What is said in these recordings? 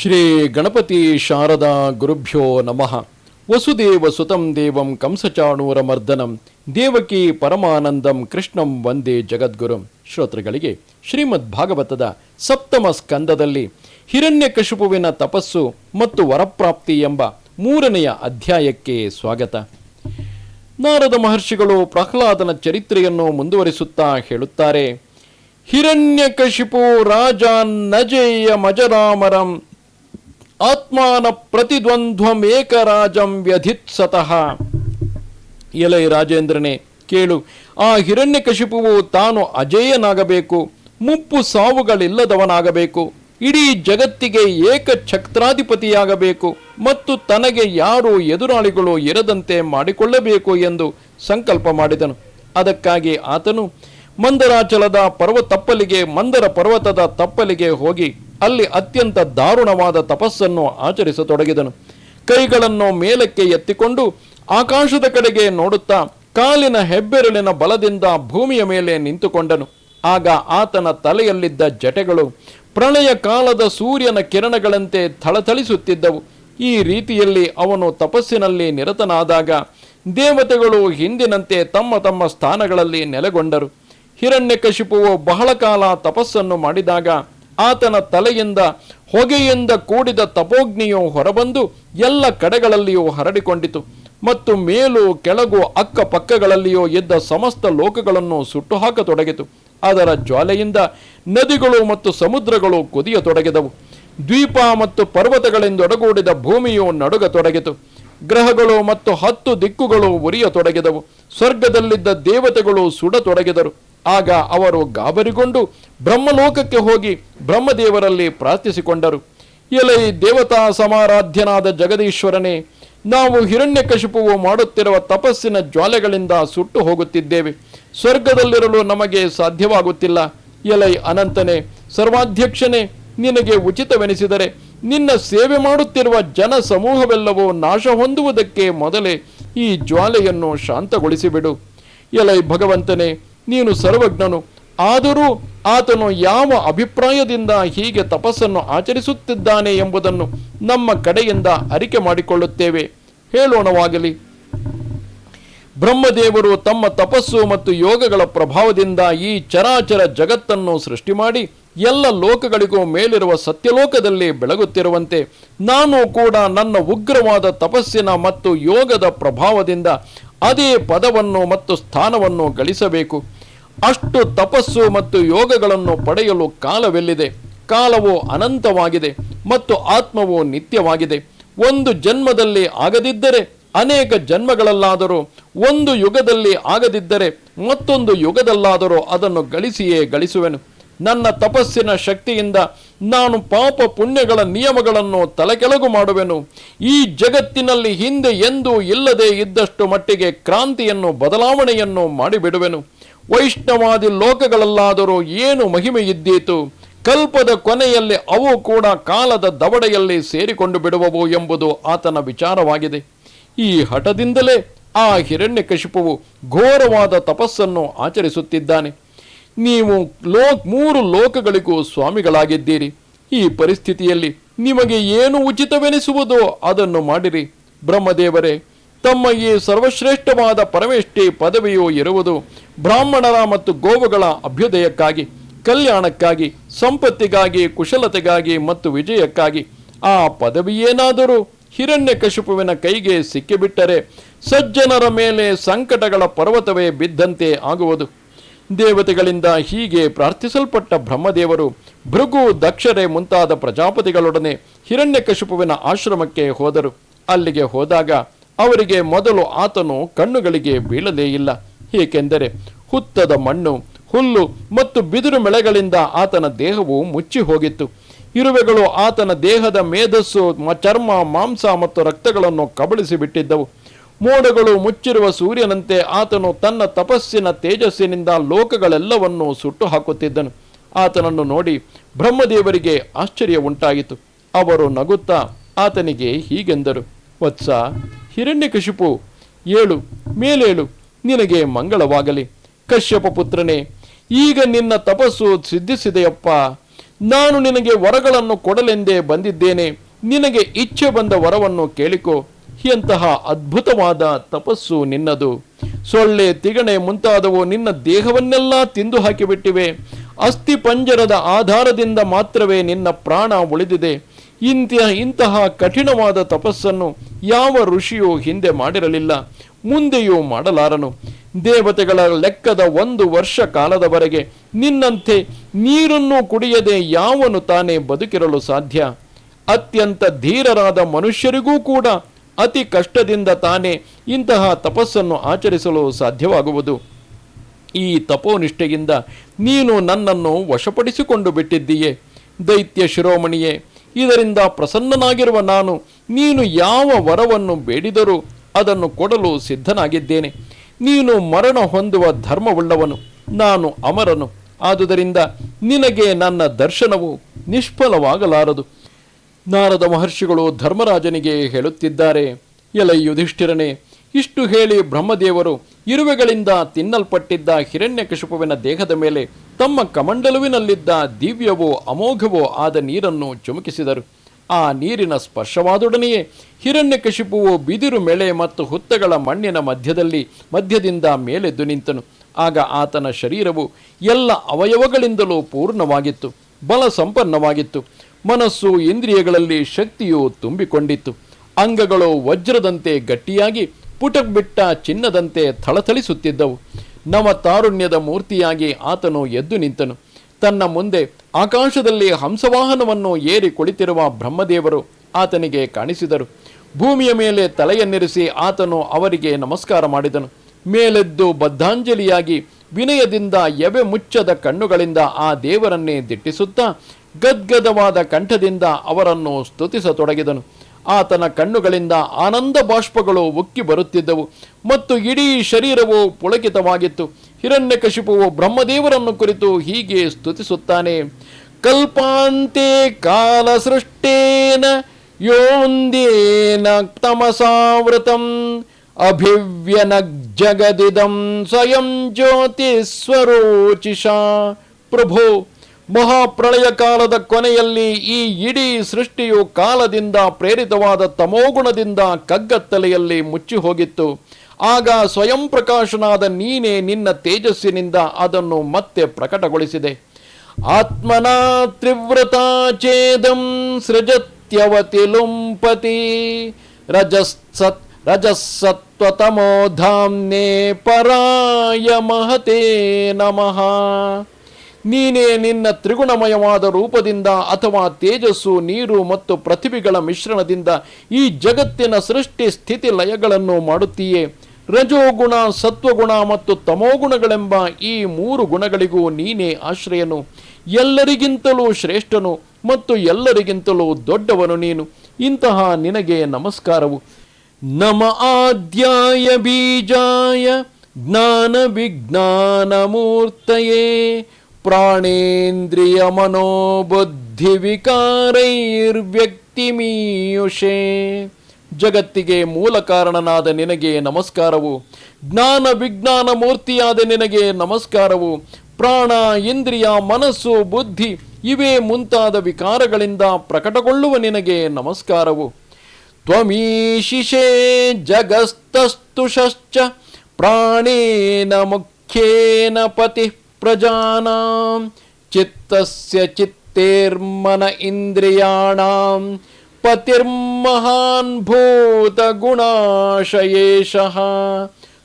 ಶ್ರೀ ಗಣಪತಿ ಶಾರದಾ ಗುರುಭ್ಯೋ ನಮಃ. ವಸುದೇವ ಸುತಂ ದೇವಂ ಕಂಸಚಾಣೂರ ಮರ್ದನಂ. ದೇವಕಿ ಪರಮಾನಂದಂ ಕೃಷ್ಣಂ ವಂದೇ ಜಗದ್ಗುರುಂ. ಶ್ರೋತೃಗಳಿಗೆ ಶ್ರೀಮದ್ ಭಾಗವತದ ಸಪ್ತಮ ಸ್ಕಂದದಲ್ಲಿ ಹಿರಣ್ಯಕಶಿಪುವಿನ ತಪಸ್ಸು ಮತ್ತು ವರಪ್ರಾಪ್ತಿ ಎಂಬ ಮೂರನೆಯ ಅಧ್ಯಾಯಕ್ಕೆ ಸ್ವಾಗತ. ನಾರದ ಮಹರ್ಷಿಗಳು ಪ್ರಹ್ಲಾದನ ಚರಿತ್ರೆಯನ್ನು ಮುಂದುವರಿಸುತ್ತಾ ಹೇಳುತ್ತಾರೆ ಹಿರಣ್ಯಕಶಿಪು ರಾಜಾನ್ ನಜೇಯ ಮಜರಾಮರಂ ಆತ್ಮಾನ ಪ್ರತಿದ್ವಂದ್ವಮೇಕರಾಜಂ ವ್ಯಧಿತ್ಸತಃ ಎಲೈ ರಾಜೇಂದ್ರನೇ, ಕೇಳು, ಆ ಹಿರಣ್ಯಕಶಿಪುವು ತಾನು ಅಜೇಯನಾಗಬೇಕು, ಮುಪ್ಪು ಸಾವುಗಳಿಲ್ಲದವನಾಗಬೇಕು, ಇಡೀ ಜಗತ್ತಿಗೆ ಏಕ ಛಕ್ರಾಧಿಪತಿಯಾಗಬೇಕು, ಮತ್ತು ತನಗೆ ಯಾರು ಎದುರಾಳಿಗಳು ಇರದಂತೆ ಮಾಡಿಕೊಳ್ಳಬೇಕು ಎಂದು ಸಂಕಲ್ಪ ಮಾಡಿದನು. ಅದಕ್ಕಾಗಿ ಆತನು ಮಂದರಾಚಲದ ಪರ್ವತಪ್ಪಲಿಗೆ, ಮಂದರ ಪರ್ವತದ ತಪ್ಪಲಿಗೆ ಹೋಗಿ ಅಲ್ಲಿ ಅತ್ಯಂತ ದಾರುಣವಾದ ತಪಸ್ಸನ್ನು ಆಚರಿಸತೊಡಗಿದನು. ಕೈಗಳನ್ನು ಮೇಲಕ್ಕೆ ಎತ್ತಿಕೊಂಡು ಆಕಾಶದ ಕಡೆಗೆ ನೋಡುತ್ತಾ ಕಾಲಿನ ಹೆಬ್ಬೆರಳಿನ ಬಲದಿಂದ ಭೂಮಿಯ ಮೇಲೆ ನಿಂತುಕೊಂಡನು. ಆಗ ಆತನ ತಲೆಯಲ್ಲಿದ್ದ ಜಟೆಗಳು ಪ್ರಳಯ ಕಾಲದ ಸೂರ್ಯನ ಕಿರಣಗಳಂತೆ ಥಳಥಳಿಸುತ್ತಿದ್ದವು. ಈ ರೀತಿಯಲ್ಲಿ ಅವನು ತಪಸ್ಸಿನಲ್ಲಿ ನಿರತನಾದಾಗ ದೇವತೆಗಳು ಹಿಂದಿನಂತೆ ತಮ್ಮ ತಮ್ಮ ಸ್ಥಾನಗಳಲ್ಲಿ ನೆಲೆಗೊಂಡರು. ಹಿರಣ್ಯಕಶಿಪುವು ಬಹಳ ಕಾಲ ತಪಸ್ಸನ್ನು ಮಾಡಿದಾಗ ಆತನ ತಲೆಯಿಂದ ಹೊಗೆಯಿಂದ ಕೂಡಿದ ತಪೋಗ್ನಿಯು ಹೊರಬಂದು ಎಲ್ಲ ಕಡೆಗಳಲ್ಲಿಯೂ ಹರಡಿಕೊಂಡಿತು ಮತ್ತು ಮೇಲು ಕೆಳಗು ಅಕ್ಕಪಕ್ಕಗಳಲ್ಲಿಯೂ ಇದ್ದ ಸಮಸ್ತ ಲೋಕಗಳನ್ನು ಸುಟ್ಟು ಹಾಕತೊಡಗಿತು ಅದರ ಜ್ವಾಲೆಯಿಂದ ನದಿಗಳು ಮತ್ತು ಸಮುದ್ರಗಳು ಕುದಿಯತೊಡಗಿದವು. ದ್ವೀಪ ಮತ್ತು ಪರ್ವತಗಳಿಂದೊಡಗೂಡಿದ ಭೂಮಿಯು ನಡುಗತೊಡಗಿತು. ಗ್ರಹಗಳು ಮತ್ತು ಹತ್ತು ದಿಕ್ಕುಗಳು ಉರಿಯತೊಡಗಿದವು. ಸ್ವರ್ಗದಲ್ಲಿದ್ದ ದೇವತೆಗಳು ಸುಡತೊಡಗಿದರು. ಆಗ ಅವರು ಗಾಬರಿಗೊಂಡು ಬ್ರಹ್ಮಲೋಕಕ್ಕೆ ಹೋಗಿ ಬ್ರಹ್ಮದೇವರಲ್ಲಿ ಪ್ರಾರ್ಥಿಸಿಕೊಂಡರು. ಎಲೈ ದೇವತಾ ಸಮಾರಾಧ್ಯನಾದ ಜಗದೀಶ್ವರನೇ, ನಾವು ಹಿರಣ್ಯಕಶಿಪುವು ಮಾಡುತ್ತಿರುವ ತಪಸ್ಸಿನ ಜ್ವಾಲೆಗಳಿಂದ ಸುಟ್ಟು ಹೋಗುತ್ತಿದ್ದೇವೆ. ಸ್ವರ್ಗದಲ್ಲಿರಲು ನಮಗೆ ಸಾಧ್ಯವಾಗುತ್ತಿಲ್ಲ. ಎಲೈ ಅನಂತನೇ, ಸರ್ವಾಧ್ಯಕ್ಷನೇ, ನಿನಗೆ ಉಚಿತವೆನಿಸಿದರೆ ನಿನ್ನ ಸೇವೆ ಮಾಡುತ್ತಿರುವ ಜನ ಸಮೂಹವೆಲ್ಲವೂ ನಾಶ ಹೊಂದುವುದಕ್ಕೆ ಮೊದಲೇ ಈ ಜ್ವಾಲೆಯನ್ನು ಶಾಂತಗೊಳಿಸಿಬಿಡು. ಎಲೈ ಭಗವಂತನೇ ನೀನು ಸರ್ವಜ್ಞನು. ಆದರೂ ಆತನು ಯಾವ ಅಭಿಪ್ರಾಯದಿಂದ ಹೀಗೆ ತಪಸ್ಸನ್ನು ಆಚರಿಸುತ್ತಿದ್ದಾನೆ ಎಂಬುದನ್ನು ನಮ್ಮ ಕಡೆಯಿಂದ ಅರಿಕೆ ಮಾಡಿಕೊಳ್ಳುತ್ತೇವೆ. ಹೇಳೋಣವಾಗಲಿ. ಬ್ರಹ್ಮದೇವರು ತಮ್ಮ ತಪಸ್ಸು ಮತ್ತು ಯೋಗಗಳ ಪ್ರಭಾವದಿಂದ ಈ ಚರಾಚರ ಜಗತ್ತನ್ನು ಸೃಷ್ಟಿ ಮಾಡಿ ಎಲ್ಲ ಲೋಕಗಳಿಗೂ ಮೇಲಿರುವ ಸತ್ಯಲೋಕದಲ್ಲಿ ಬೆಳಗುತ್ತಿರುವಂತೆ ನಾನು ಕೂಡ ನನ್ನ ಉಗ್ರವಾದ ತಪಸ್ಸಿನ ಮತ್ತು ಯೋಗದ ಪ್ರಭಾವದಿಂದ ಅದೇ ಪದವನ್ನು ಮತ್ತು ಸ್ಥಾನವನ್ನು ಗಳಿಸಬೇಕು. ಅಷ್ಟು ತಪಸ್ಸು ಮತ್ತು ಯೋಗಗಳನ್ನು ಪಡೆಯಲು ಕಾಲವೆಲ್ಲಿದೆ? ಕಾಲವು ಅನಂತವಾಗಿದೆ ಮತ್ತು ಆತ್ಮವು ನಿತ್ಯವಾಗಿದೆ. ಒಂದು ಜನ್ಮದಲ್ಲಿ ಆಗದಿದ್ದರೆ, ಅನೇಕ ಜನ್ಮಗಳಲ್ಲಾದರೂ, ಒಂದು ಯುಗದಲ್ಲಿ ಆಗದಿದ್ದರೆ, ಮತ್ತೊಂದು ಯುಗದಲ್ಲಾದರೂ ಅದನ್ನು ಗಳಿಸಿಯೇ ಗಳಿಸುವೆನು. ನನ್ನ ತಪಸ್ಸಿನ ಶಕ್ತಿಯಿಂದ ನಾನು ಪಾಪ ಪುಣ್ಯಗಳ ನಿಯಮಗಳನ್ನು ತಲೆಕೆಳಗು ಮಾಡುವೆನು. ಈ ಜಗತ್ತಿನಲ್ಲಿ ಹಿಂದೆ ಎಂದೂ ಇಲ್ಲದೆ ಇದ್ದಷ್ಟು ಮಟ್ಟಿಗೆ ಕ್ರಾಂತಿಯನ್ನು, ಬದಲಾವಣೆಯನ್ನು ಮಾಡಿಬಿಡುವೆನು. ವೈಷ್ಣವಾದಿ ಲೋಕಗಳಲ್ಲಾದರೂ ಏನು ಮಹಿಮೆ ಇದ್ದೀತು ಕಲ್ಪದ ಕೊನೆಯಲ್ಲಿ ಅವು ಕೂಡ ಕಾಲದ ದವಡೆಯಲ್ಲಿ ಸೇರಿಕೊಂಡು ಬಿಡುವವು ಎಂಬುದು ಆತನ ವಿಚಾರವಾಗಿದೆ. ಈ ಹಠದಿಂದಲೇ ಆ ಹಿರಣ್ಯಕಶಿಪವು ಘೋರವಾದ ತಪಸ್ಸನ್ನು ಆಚರಿಸುತ್ತಿದ್ದಾನೆ. ನೀವು ಲೋ ಮೂರು ಲೋಕಗಳಿಗೂ ಸ್ವಾಮಿಗಳಾಗಿದ್ದೀರಿ. ಈ ಪರಿಸ್ಥಿತಿಯಲ್ಲಿ ನಿಮಗೆ ಏನು ಉಚಿತವೆನಿಸುವುದೋ ಅದನ್ನು ಮಾಡಿರಿ. ಬ್ರಹ್ಮದೇವರೇ, ತಮ್ಮ ಈ ಸರ್ವಶ್ರೇಷ್ಠವಾದ ಪರಮೇಷ್ಠಿ ಪದವಿಯು ಇರುವುದು ಬ್ರಾಹ್ಮಣರ ಮತ್ತು ಗೋವುಗಳ ಅಭ್ಯುದಯಕ್ಕಾಗಿ, ಕಲ್ಯಾಣಕ್ಕಾಗಿ, ಸಂಪತ್ತಿಗಾಗಿ, ಕುಶಲತೆಗಾಗಿ ಮತ್ತು ವಿಜಯಕ್ಕಾಗಿ ಆ ಪದವಿಯೇನಾದರೂ ಹಿರಣ್ಯಕಶಿಪುವಿನ ಕೈಗೆ ಸಿಕ್ಕಿಬಿಟ್ಟರೆ ಸಜ್ಜನರ ಮೇಲೆ ಸಂಕಟಗಳ ಪರ್ವತವೇ ಬಿದ್ದಂತೆ ಆಗುವುದು. ದೇವತೆಗಳಿಂದ ಹೀಗೆ ಪ್ರಾರ್ಥಿಸಲ್ಪಟ್ಟ ಬ್ರಹ್ಮದೇವರು ಭೃಗು ದಕ್ಷರೆ ಮುಂತಾದ ಪ್ರಜಾಪತಿಗಳೊಡನೆ ಹಿರಣ್ಯಕಶಿಪುವಿನ ಆಶ್ರಮಕ್ಕೆ ಹೋದರು. ಅಲ್ಲಿಗೆ ಹೋದಾಗ ಅವರಿಗೆ ಮೊದಲು ಆತನು ಕಣ್ಣುಗಳಿಗೆ ಬೀಳಲೇ ಇಲ್ಲ. ಏಕೆಂದರೆ ಹುತ್ತದ ಮಣ್ಣು, ಹುಲ್ಲು ಮತ್ತು ಬಿದಿರು ಮೆಳೆಗಳಿಂದ ಆತನ ದೇಹವು ಮುಚ್ಚಿ ಹೋಗಿತ್ತು. ಇರುವೆಗಳು ಆತನ ದೇಹದ ಮೇಧಸ್ಸು ಚರ್ಮ, ಮಾಂಸ ಮತ್ತು ರಕ್ತಗಳನ್ನು ಕಬಳಿಸಿ ಬಿಟ್ಟಿದ್ದವು. ಮೋಡಗಳು ಮುಚ್ಚಿರುವ ಸೂರ್ಯನಂತೆ ಆತನು ತನ್ನ ತಪಸ್ಸಿನ ತೇಜಸ್ಸಿನಿಂದ ಲೋಕಗಳೆಲ್ಲವನ್ನೂ ಸುಟ್ಟು ಹಾಕುತ್ತಿದ್ದನು ಆತನನ್ನು ನೋಡಿ ಬ್ರಹ್ಮದೇವರಿಗೆ ಆಶ್ಚರ್ಯ ಉಂಟಾಯಿತು. ಅವರು ನಗುತ್ತಾ ಆತನಿಗೆ ಹೀಗೆಂದರು. ವತ್ಸ, ಹಿರಣ್ಯಕಶಿಪು, ಏಳು, ಮೇಲೇಳು ನಿನಗೆ ಮಂಗಳವಾಗಲಿ. ಕಶ್ಯಪ ಪುತ್ರನೇ, ಈಗ ನಿನ್ನ ತಪಸ್ಸು ಸಿದ್ಧಿಸಿದೆಯಪ್ಪ. ನಾನು ನಿನಗೆ ವರಗಳನ್ನು ಕೊಡಲೆಂದೇ ಬಂದಿದ್ದೇನೆ. ನಿನಗೆ ಇಚ್ಛೆ ಬಂದ ವರವನ್ನು ಕೇಳಿಕೋ. ಎಂತಹ ಅದ್ಭುತವಾದ ತಪಸ್ಸು ನಿನ್ನದು. ಸೊಳ್ಳೆ ತಿಗಣೆ ಮುಂತಾದವು ನಿನ್ನ ದೇಹವನ್ನೆಲ್ಲ ತಿಂದು ಹಾಕಿಬಿಟ್ಟಿವೆ. ಅಸ್ಥಿ ಪಂಜರದ ಆಧಾರದಿಂದ ಮಾತ್ರವೇ ನಿನ್ನ ಪ್ರಾಣ ಉಳಿದಿದೆ. ಇಂತಹ ಇಂತಹ ಕಠಿಣವಾದ ತಪಸ್ಸನ್ನು ಯಾವ ಋಷಿಯೂ ಹಿಂದೆ ಮಾಡಿರಲಿಲ್ಲ. ಮುಂದೆಯೂ ಮಾಡಲಾರನು. ದೇವತೆಗಳ ಲೆಕ್ಕದ ಒಂದು ವರ್ಷ ಕಾಲದವರೆಗೆ ನಿನ್ನಂತೆ ನೀರನ್ನು ಕುಡಿಯದೆ ಯಾವನು ತಾನೇ ಬದುಕಿರಲು ಸಾಧ್ಯ? ಅತ್ಯಂತ ಧೀರರಾದ ಮನುಷ್ಯರಿಗೂ ಕೂಡ ಅತಿ ಕಷ್ಟದಿಂದ ತಾನೇ ಇಂತಹ ತಪಸ್ಸನ್ನು ಆಚರಿಸಲು ಸಾಧ್ಯವಾಗುವುದು. ಈ ತಪೋನಿಷ್ಠೆಯಿಂದ ನೀನು ನನ್ನನ್ನು ವಶಪಡಿಸಿಕೊಂಡು ಬಿಟ್ಟಿದ್ದೀಯೆ. ದೈತ್ಯ ಶಿರೋಮಣಿಯೇ, ಇದರಿಂದ ಪ್ರಸನ್ನನಾಗಿರುವ ನಾನು ನೀನು ಯಾವ ವರವನ್ನು ಬೇಡಿದರೂ ಅದನ್ನು ಕೊಡಲು ಸಿದ್ಧನಾಗಿದ್ದೇನೆ. ನೀನು ಮರಣ ಹೊಂದುವ ಧರ್ಮವುಳ್ಳವನು, ನಾನು ಅಮರನು. ಆದುದರಿಂದ ನಿನಗೆ ನನ್ನ ದರ್ಶನವು ನಿಷ್ಫಲವಾಗಲಾರದು. ನಾರದ ಮಹರ್ಷಿಗಳು ಧರ್ಮರಾಜನಿಗೆ ಹೇಳುತ್ತಿದ್ದಾರೆ, ಎಲ ಯುಧಿಷ್ಠಿರನೇ, ಇಷ್ಟು ಹೇಳಿ ಬ್ರಹ್ಮದೇವರು ಇರುವೆಗಳಿಂದ ತಿನ್ನಲ್ಪಟ್ಟಿದ್ದ ಹಿರಣ್ಯಕಶಿಪುವಿನ ದೇಹದ ಮೇಲೆ ತಮ್ಮ ಕಮಂಡಲುವಿನಲ್ಲಿದ್ದ ದಿವ್ಯವೋ ಅಮೋಘವೋ ಆದ ನೀರನ್ನು ಚುಮುಕಿಸಿದರು. ಆ ನೀರಿನ ಸ್ಪರ್ಶವಾದೊಡನೆಯೇ ಹಿರಣ್ಯಕಶಿಪುವು ಬಿದಿರು ಮೆಳೆ ಮತ್ತು ಹುತ್ತಗಳ ಮಣ್ಣಿನ ಮಧ್ಯದಲ್ಲಿ ಮಧ್ಯದಿಂದ ಮೇಲೆದ್ದು ನಿಂತನು. ಆಗ ಆತನ ಶರೀರವು ಎಲ್ಲ ಅವಯವಗಳಿಂದಲೂ ಪೂರ್ಣವಾಗಿತ್ತು, ಬಲ ಸಂಪನ್ನವಾಗಿತ್ತು. ಮನಸ್ಸು ಇಂದ್ರಿಯಗಳಲ್ಲಿ ಶಕ್ತಿಯು ತುಂಬಿಕೊಂಡಿತ್ತು. ಅಂಗಗಳು ವಜ್ರದಂತೆ ಗಟ್ಟಿಯಾಗಿ ಪುಟಬಿಟ್ಟ ಚಿನ್ನದಂತೆ ಥಳಥಳಿಸುತ್ತಿದ್ದವು. ನವ ತಾರುಣ್ಯದ ಮೂರ್ತಿಯಾಗಿ ಆತನು ಎದ್ದು ನಿಂತನು. ತನ್ನ ಮುಂದೆ ಆಕಾಶದಲ್ಲಿ ಹಂಸವಾಹನವನ್ನು ಏರಿ ಕುಳಿತಿರುವ ಬ್ರಹ್ಮದೇವರು ಆತನಿಗೆ ಕಾಣಿಸಿದರು. ಭೂಮಿಯ ಮೇಲೆ ತಲೆಯನ್ನಿರಿಸಿ ಆತನು ಅವರಿಗೆ ನಮಸ್ಕಾರ ಮಾಡಿದನು. ಮೇಲೆದ್ದು ಬದ್ಧಾಂಜಲಿಯಾಗಿ ವಿನಯದಿಂದ ಎವೆ ಮುಚ್ಚದ ಕಣ್ಣುಗಳಿಂದ ಆ ದೇವರನ್ನೇ ದಿಟ್ಟಿಸುತ್ತಾ ಗದ್ಗದವಾದ ಕಂಠದಿಂದ ಅವರನ್ನು ಸ್ತುತಿಸತೊಡಗಿದನು. ಆತನ ಕಣ್ಣುಗಳಿಂದ ಆನಂದ ಬಾಷ್ಪಗಳು ಉಕ್ಕಿ ಬರುತ್ತಿದ್ದವು ಮತ್ತು ಇಡೀ ಶರೀರವು ಪುಳಕಿತವಾಗಿತ್ತು. ಹಿರಣ್ಯಕಶಿಪುವು ಬ್ರಹ್ಮದೇವರನ್ನು ಕುರಿತು ಹೀಗೆ ಸ್ತುತಿಸುತ್ತಾನೆ. ಕಲ್ಪಾಂತೆ ಕಾಲ ಸೃಷ್ಟೇನ ಯೋಂದೇನ ತಮಸಾವೃತಂ ಅಭಿವ್ಯನ ಜಗದಿದಂ ಸ್ವಯಂ ಜ್ಯೋತಿ ಸ್ವರೋಚಿಷ ಪ್ರಭೋ ಮಹಾಪ್ರಳಯ ಕಾಲದ ಕೊನೆಯಲ್ಲಿ ಈ ಇಡೀ ಸೃಷ್ಟಿಯು ಕಾಲದಿಂದ ಪ್ರೇರಿತವಾದ ತಮೋಗುಣದಿಂದ ಕಗ್ಗತ್ತಲೆಯಲ್ಲಿ ಮುಚ್ಚಿ ಹೋಗಿತ್ತು. ಆಗ ಸ್ವಯಂ ಪ್ರಕಾಶನಾದ ನೀನೇ ನಿನ್ನ ತೇಜಸ್ಸಿನಿಂದ ಅದನ್ನು ಮತ್ತೆ ಪ್ರಕಟಗೊಳಿಸಿದೆ. ಆತ್ಮನ ತ್ರಿವ್ರತಾಚೇದಂ ಸೃಜತ್ಯವತಿ ಲುಂಪತಿ ರಜಸ್ಸತ್ ರಜಸ್ಸತ್ವತಮೋ ಧಾಮ್ನೆ ಪರಾಯ ಮಹತೇ ನಮಃ. ನೀನೇ ನಿನ್ನ ತ್ರಿಗುಣಮಯವಾದ ರೂಪದಿಂದ ಅಥವಾ ತೇಜಸ್ಸು, ನೀರು ಮತ್ತು ಪ್ರತಿಭೆಗಳ ಮಿಶ್ರಣದಿಂದ ಈ ಜಗತ್ತಿನ ಸೃಷ್ಟಿ ಸ್ಥಿತಿ ಲಯಗಳನ್ನು ಮಾಡುತ್ತೀಯೇ. ರಜೋಗುಣ, ಸತ್ವಗುಣ ಮತ್ತು ತಮೋಗುಣಗಳೆಂಬ ಈ ಮೂರು ಗುಣಗಳಿಗೂ ನೀನೇ ಆಶ್ರಯನು. ಎಲ್ಲರಿಗಿಂತಲೂ ಶ್ರೇಷ್ಠನು ಮತ್ತು ಎಲ್ಲರಿಗಿಂತಲೂ ದೊಡ್ಡವನು ನೀನು. ಇಂತಹ ನಿನಗೆ ನಮಸ್ಕಾರವು. ನಮ ಆದ್ಯಾಯ ಬೀಜಾಯ ಜ್ಞಾನ ವಿಜ್ಞಾನ ಮೂರ್ತಯೇ. ಪ್ರಾಣೇಂದ್ರಿಯ ಮನೋಬುದ್ಧಿ ವಿಕಾರೈರ್ವ್ಯಕ್ತಿಮೀಯುಷೇ. ಜಗತ್ತಿಗೆ ಮೂಲ ಕಾರಣನಾದ ನಿನಗೆ ನಮಸ್ಕಾರವು. ಜ್ಞಾನ ವಿಜ್ಞಾನ ಮೂರ್ತಿಯಾದ ನಿನಗೆ ನಮಸ್ಕಾರವು. ಪ್ರಾಣ, ಇಂದ್ರಿಯ, ಮನಸ್ಸು, ಬುದ್ಧಿ ಇವೇ ಮುಂತಾದ ವಿಕಾರಗಳಿಂದ ಪ್ರಕಟಗೊಳ್ಳುವ ನಿನಗೆ ನಮಸ್ಕಾರವು. ತ್ವಮೀಶಿಷೇ ಜಗಸ್ತಸ್ತುಷಶ್ಚ ಪ್ರಾಣೇನ ಮುಖ್ಯೇನ ಪತಿ. ಪ್ರಜಾನಾಂ ಚಿತ್ತಸ್ಯ ಚಿತ್ತೇರ್ಮನ ಇಂದ್ರಿಯಾಣಾಂ ಪತಿರ್ಮಹಾನ್ ಭೂತ ಗುಣಾಶಯೇಶಃ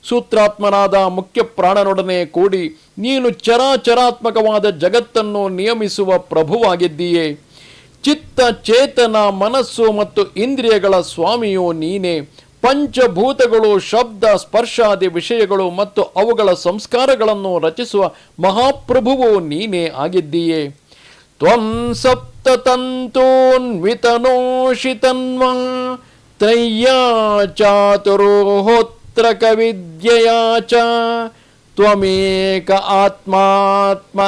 ಸೂತ್ರಾತ್ಮನಾದ ಮುಖ್ಯ ಪ್ರಾಣನೊಡನೆ ಕೂಡಿ, ನೀನು ಚರಾಚರಾತ್ಮಕವಾದ ಜಗತ್ತನ್ನು ನಿಯಮಿಸುವ ಪ್ರಭುವಾಗಿದ್ದೀಯೇ. ಚಿತ್ತ ಚೇತನ, ಮನಸ್ಸು ಮತ್ತು ಇಂದ್ರಿಯಗಳ ಸ್ವಾಮಿಯು ನೀನೇ. ಪಂಚಭೂತಗಳು, ಶಬ್ದ, ಸ್ಪರ್ಶಾದಿ ವಿಷಯಗಳು ಮತ್ತು ಅವುಗಳ ಸಂಸ್ಕಾರಗಳನ್ನು ರಚಿಸುವ ಮಹಾಪ್ರಭುವು ನೀನೇ ಆಗಿದ್ದೀಯೇ. ತ್ವಂ ಸಪ್ತತಂತೋನ್ವಿತನೋಷಿ ತನ್ವಾ ತ್ರಯ್ಯಾ ಚಾತುರೋಹೋತ್ರ ಕವಿದ್ಯೆಯ ಚ ತ್ವಮೇಕ ಆತ್ಮಾತ್ಮ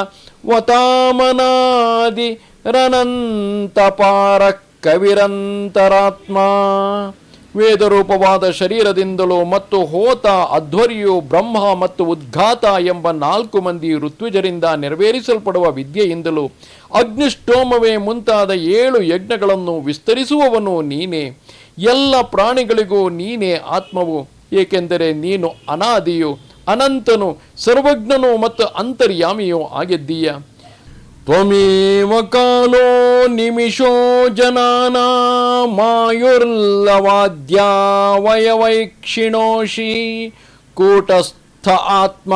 ವತಾಮನಾದಿ ರನಂತಪಾರ ಕವಿರಂತರಾತ್ಮ ವೇದರೂಪವಾದ ಶರೀರದಿಂದಲೂ ಮತ್ತು ಹೋತ, ಅಧ್ವರ್ಯು, ಬ್ರಹ್ಮ ಮತ್ತು ಉದ್ಘಾತ ಎಂಬ ನಾಲ್ಕು ಮಂದಿ ಋತ್ವಿಜರಿಂದ ನೆರವೇರಿಸಲ್ಪಡುವ ವಿದ್ಯೆಯಿಂದಲೂ ಅಗ್ನಿಷ್ಟೋಮವೇ ಮುಂತಾದ ಏಳು ಯಜ್ಞಗಳನ್ನು ವಿಸ್ತರಿಸುವವನು ನೀನೇ. ಎಲ್ಲ ಪ್ರಾಣಿಗಳಿಗೂ ನೀನೇ ಆತ್ಮವು. ಏಕೆಂದರೆ ನೀನು ಅನಾದಿಯು, ಅನಂತನು, ಸರ್ವಜ್ಞನು ಮತ್ತು ಅಂತರ್ಯಾಮಿಯೂ ಆಗಿದ್ದೀಯ. ತ್ವಮೇವ ಕಾಲೋ ನಿಮಿಷೋ ಜನಾನ ಮಾಯುರ್ಲವಾದ್ಯಾವಯವೈಕ್ಷಿಣೋಷಿ ಕೂಟಸ್ಥ ಆತ್ಮ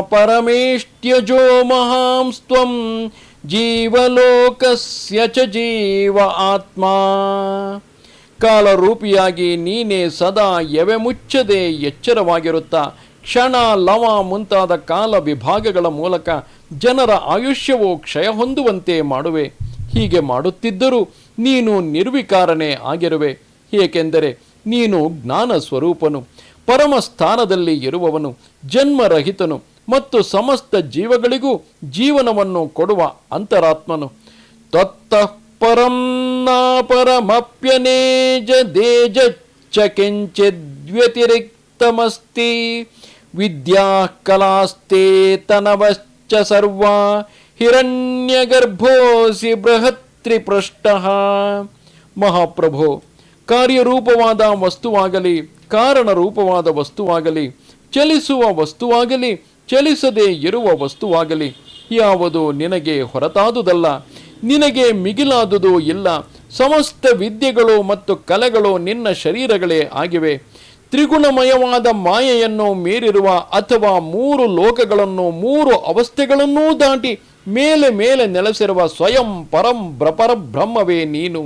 ಪರಮೇಷ್ಟ್ಯಜೋ ಮಹಾಂಸ್ತ್ವಂ ಜೀವಲೋಕಸ್ಯ ಚ ಜೀವ ಆತ್ಮ. ಕಾಲರೂಪಿಯಾಗಿ ನೀನೇ ಸದಾ ಎವೆ ಮುಚ್ಚದೆ ಎಚ್ಚರವಾಗಿರುತ್ತಾ. ಕ್ಷಣ ಲವ ಮುಂತಾದ ಕಾಲ ವಿಭಾಗಗಳ ಮೂಲಕ ಜನರ ಆಯುಷ್ಯವು ಕ್ಷಯ ಹೊಂದುವಂತೆ ಮಾಡುವೆ. ಹೀಗೆ ಮಾಡುತ್ತಿದ್ದರೂ ನೀನು ನಿರ್ವಿಕಾರನೇ ಆಗಿರುವೆ. ಏಕೆಂದರೆ ನೀನು ಜ್ಞಾನ ಸ್ವರೂಪನು, ಪರಮ ಸ್ಥಾನದಲ್ಲಿ ಇರುವವನು, ಜನ್ಮರಹಿತನು ಮತ್ತು ಸಮಸ್ತ ಜೀವಗಳಿಗೂ ಜೀವನವನ್ನು ಕೊಡುವ ಅಂತರಾತ್ಮನು. ತತ್ತಃ ಪರಂ ನಾಪರಮಪ್ಯನೇಜ ಚ ಕಿಂಚಿದ್ವ್ಯತಿರಿಕ್ತಮಸ್ತಿ. ವಿದ್ಯಾ ಕಲಾಸ್ತೆ ತನವಶ್ಚ ಸರ್ವ ಹಿರಣ್ಯಗರ್ಭೋಸಿ ಬೃಹತ್ರಿಪೃಷ್ಟ ಮಹಾಪ್ರಭು ಕಾರ್ಯರೂಪವಾದ ವಸ್ತುವಾಗಲಿ ಕಾರಣ ರೂಪವಾದ ವಸ್ತುವಾಗಲಿ, ಚಲಿಸುವ ವಸ್ತುವಾಗಲಿ, ಚಲಿಸದೇ ಇರುವ ವಸ್ತುವಾಗಲಿ, ಯಾವುದು ನಿನಗೆ ಹೊರತಾದುದಲ್ಲ, ನಿನಗೆ ಮಿಗಿಲಾದುದು ಇಲ್ಲ, ಸಮಸ್ತ ವಿದ್ಯೆಗಳು ಮತ್ತು ಕಲೆಗಳು ನಿನ್ನ ಶರೀರಗಳೇ ಆಗಿವೆ. ತ್ರಿಗುಣಮಯವಾದ ಮಾಯೆಯನ್ನು ಮೀರಿರುವ ಅಥವಾ ಮೂರು ಲೋಕಗಳನ್ನು, ಮೂರು ಅವಸ್ಥೆಗಳನ್ನೂ ದಾಟಿ ಮೇಲೆ ಮೇಲೆ ನೆಲೆಸಿರುವ ಸ್ವಯಂ ಪರಂ ಬ್ರಪರ ಬ್ರಹ್ಮವೇ ನೀನು.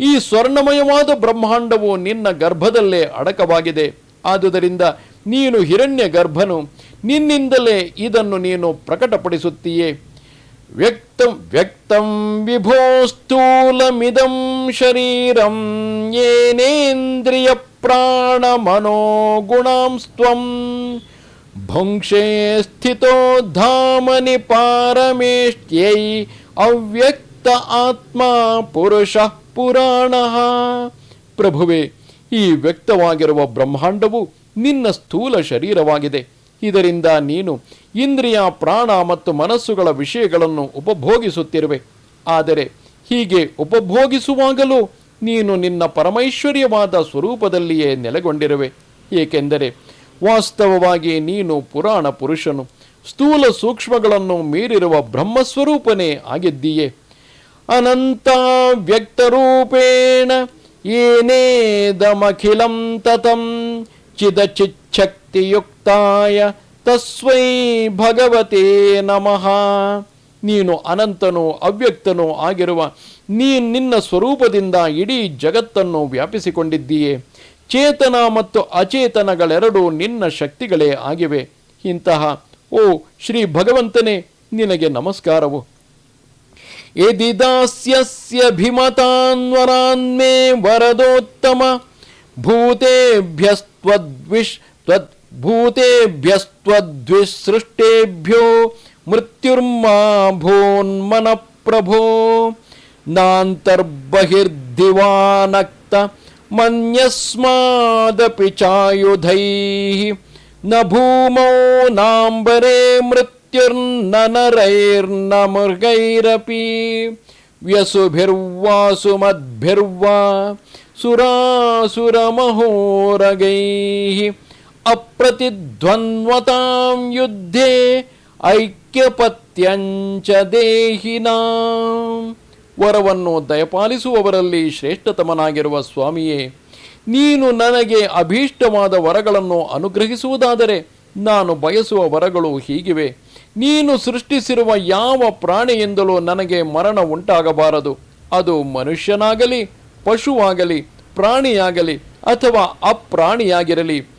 ಈ ಸ್ವರ್ಣಮಯವಾದ ಬ್ರಹ್ಮಾಂಡವು ನಿನ್ನ ಗರ್ಭದಲ್ಲೇ ಅಡಕವಾಗಿದೆ. ಆದುದರಿಂದ ನೀನು ಹಿರಣ್ಯ ಗರ್ಭನು ನಿನ್ನಿಂದಲೇ ಇದನ್ನು ನೀನು ಪ್ರಕಟಪಡಿಸುತ್ತೀಯೇ. ವ್ಯಕ್ತಂ ವ್ಯಕ್ತಂ ವಿಭೋ ಸ್ಥೂಲಮಿದಂ ಶರೀರಂ ಏನೇಂದ್ರಿಯ ಪ್ರಾಣ ಮನೋಗುಣಾಂಸ್ತ್ವಂ ಭುಂಕ್ಷೇ ಸ್ಥಿತೋ ಧಾಮನಿ ಪಾರಮೇಷ್ಟ್ಯೈ ಅವ್ಯಕ್ತ ಆತ್ಮ ಪುರುಷ ಪುರಾಣ ಪ್ರಭುವೆ ಈ ವ್ಯಕ್ತವಾಗಿರುವ ಬ್ರಹ್ಮಾಂಡವು ನಿನ್ನ ಸ್ಥೂಲ ಶರೀರವಾಗಿದೆ ಇದರಿಂದ ನೀನು ಇಂದ್ರಿಯ, ಪ್ರಾಣ ಮತ್ತು ಮನಸ್ಸುಗಳ ವಿಷಯಗಳನ್ನು ಉಪಭೋಗಿಸುತ್ತಿರುವೆ. ಆದರೆ ಹೀಗೆ ಉಪಭೋಗಿಸುವಾಗಲೂ ನೀನು ನಿನ್ನ ಪರಮೈಶ್ವರ್ಯವಾದ ಸ್ವರೂಪದಲ್ಲಿಯೇ ನೆಲೆಗೊಂಡಿರುವೆ. ಏಕೆಂದರೆ ವಾಸ್ತವವಾಗಿ ನೀನು ಪುರಾಣ ಪುರುಷನು, ಸ್ಥೂಲ ಸೂಕ್ಷ್ಮಗಳನ್ನು ಮೀರಿರುವ ಬ್ರಹ್ಮಸ್ವರೂಪನೇ ಆಗಿದ್ದೀಯೆ. ಅನಂತ ವ್ಯಕ್ತರೂಪೇಣ ಏನೇದಮಖಿಲಂ ತತಂ ಚಿದಚಿಚ್ಛಕ್ತಿಯುಕ್ತಾಯ ತಸ್ವೈ ಭಗವತೇ ನಮಃ. ನೀನು ಅನಂತನು ಅವ್ಯಕ್ತನು ಆಗಿರುವ ನೀ ನಿನ್ನ ಸ್ವರೂಪದಿಂದ ಇಡೀ ಜಗತ್ತನ್ನು ವ್ಯಾಪಿಸಿಕೊಂಡಿದ್ದೀಯೆ. ಚೇತನ ಮತ್ತು ಅಚೇತನಗಳೆರಡೂ ನಿನ್ನ ಶಕ್ತಿಗಳೇ ಆಗಿವೆ. ಇಂತಹ, ಓ ಶ್ರೀ ಭಗವಂತನೇ, ನಿನಗೆ ನಮಸ್ಕಾರವು. ಯದಿದಾಸ್ಯಸ್ಯಭಿಮತಾನ್ವರಾನ್ಮೇ ವರದೋತ್ತಮ ಭೂತೇಭ್ಯಸ್ತ್ವದ್ವಿಷ್ ತ್ವದ್ भूतेभ्यस्त्वद्विसृष्टेभ्यो मृत्युर्मा भोन्मन प्रभो नान्तर्बहिर्दिवानक्त मन्यस्मादपि चायुधैः न भूमौ नाम्बरे मृत्युर्न नरैर्न मृगैरपि व्यसुभिर्वासुमद्भिर्वा सुरासुरमहोरगैः ಅಪ್ರತಿಧ್ವನ್ವತಾಂ ಯುದ್ಧೇ ಐಕ್ಯಪತ್ಯಂಚ ದೇಹಿನಾಂ. ವರವನ್ನು ದಯಪಾಲಿಸುವವರಲ್ಲಿ ಶ್ರೇಷ್ಠತಮನಾಗಿರುವ ಸ್ವಾಮಿಯೇ, ನೀನು ನನಗೆ ಅಭೀಷ್ಟವಾದ ವರಗಳನ್ನು ಅನುಗ್ರಹಿಸುವುದಾದರೆ ನಾನು ಬಯಸುವ ವರಗಳು ಹೀಗಿವೆ. ನೀನು ಸೃಷ್ಟಿಸಿರುವ ಯಾವ ಪ್ರಾಣಿಯಿಂದಲೂ ನನಗೆ ಮರಣ ಉಂಟಾಗಬಾರದು. ಅದು ಮನುಷ್ಯನಾಗಲಿ, ಪಶುವಾಗಲಿ, ಪ್ರಾಣಿಯಾಗಲಿ ಅಥವಾ ಅಪ್ರಾಣಿಯಾಗಿರಲಿ.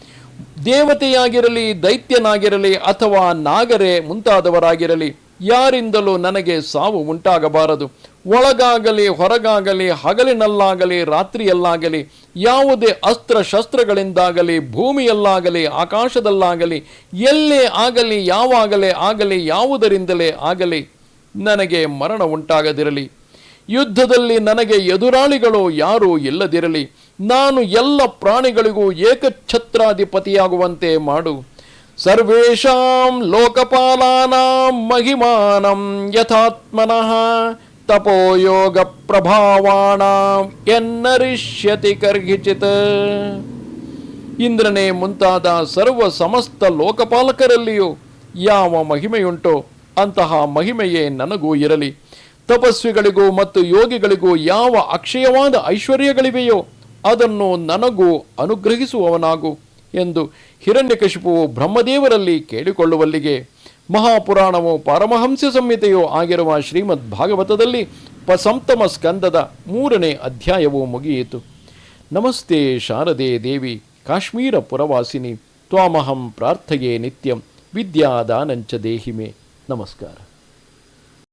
ದೇವತೆಯಾಗಿರಲಿ, ದೈತ್ಯನಾಗಿರಲಿ ಅಥವಾ ನಾಗರೇ ಮುಂತಾದವರಾಗಿರಲಿ, ಯಾರಿಂದಲೂ ನನಗೆ ಸಾವು ಉಂಟಾಗಬಾರದು. ಒಳಗಾಗಲಿ, ಹೊರಗಾಗಲಿ, ಹಗಲಿನಲ್ಲಾಗಲಿ, ರಾತ್ರಿಯಲ್ಲಾಗಲಿ, ಯಾವುದೇ ಅಸ್ತ್ರ ಶಸ್ತ್ರಗಳಿಂದಾಗಲಿ ಭೂಮಿಯಲ್ಲಾಗಲಿ, ಆಕಾಶದಲ್ಲಾಗಲಿ, ಎಲ್ಲೇ ಆಗಲಿ, ಯಾವಾಗಲೇ ಆಗಲಿ, ಯಾವುದರಿಂದಲೇ ಆಗಲಿ ನನಗೆ ಮರಣ ಉಂಟಾಗದಿರಲಿ. ಯುದ್ಧದಲ್ಲಿ ನನಗೆ ಎದುರಾಳಿಗಳು ಯಾರೂ ಇಲ್ಲದಿರಲಿ. ನಾನು ಎಲ್ಲ ಪ್ರಾಣಿಗಳಿಗೂ ಏಕಛತ್ರಾಧಿಪತಿಯಾಗುವಂತೆ ಮಾಡು. ಸರ್ವೇಷಾಂ ಲೋಕಪಾಲಾನಾಂ ಮಹಿಮಾನಂ ಯಥಾತ್ಮನಃ ತಪೋಯೋಗ ಪ್ರಭಾವಾಣಾಂ ಎನ್ನರಿಷ್ಯತಿ ಕರ್ಗಿಚಿತ್. ಇಂದ್ರನೇ ಮುಂತಾದ ಸರ್ವ ಸಮಸ್ತ ಲೋಕಪಾಲಕರಲ್ಲಿಯೂ ಯಾವ ಮಹಿಮೆಯುಂಟೋ ಅಂತಹ ಮಹಿಮೆಯೇ ನನಗೂ ಇರಲಿ. ತಪಸ್ವಿಗಳಿಗೂ ಮತ್ತು ಯೋಗಿಗಳಿಗೂ ಯಾವ ಅಕ್ಷಯವಾದ ಐಶ್ವರ್ಯಗಳಿವೆಯೋ ಅದನ್ನು ನನಗೂ ಅನುಗ್ರಹಿಸುವವನಾಗು ಎಂದು ಹಿರಣ್ಯಕಶಿಪುವು ಬ್ರಹ್ಮದೇವರಲ್ಲಿ ಕೇಳಿಕೊಳ್ಳುವಲ್ಲಿಗೆ ಮಹಾಪುರಾಣವು ಪರಮಹಂಸ ಸಂಹಿತೆಯೂ ಆಗಿರುವ ಶ್ರೀಮದ್ ಭಾಗವತದಲ್ಲಿ ಪಸಂತಮ ಸ್ಕಂದದ ಮೂರನೇ ಅಧ್ಯಾಯವು ಮುಗಿಯಿತು. ನಮಸ್ತೆ ಶಾರದೆ ದೇವಿ, ಕಾಶ್ಮೀರ ಪುರವಾಸಿನಿ, ತ್ವಾಮಹಂ ಪ್ರಾರ್ಥಯೇ ನಿತ್ಯಂ, ವಿದ್ಯಾದಾನಂಚ ದೇಹಿಮೆ. ನಮಸ್ಕಾರ.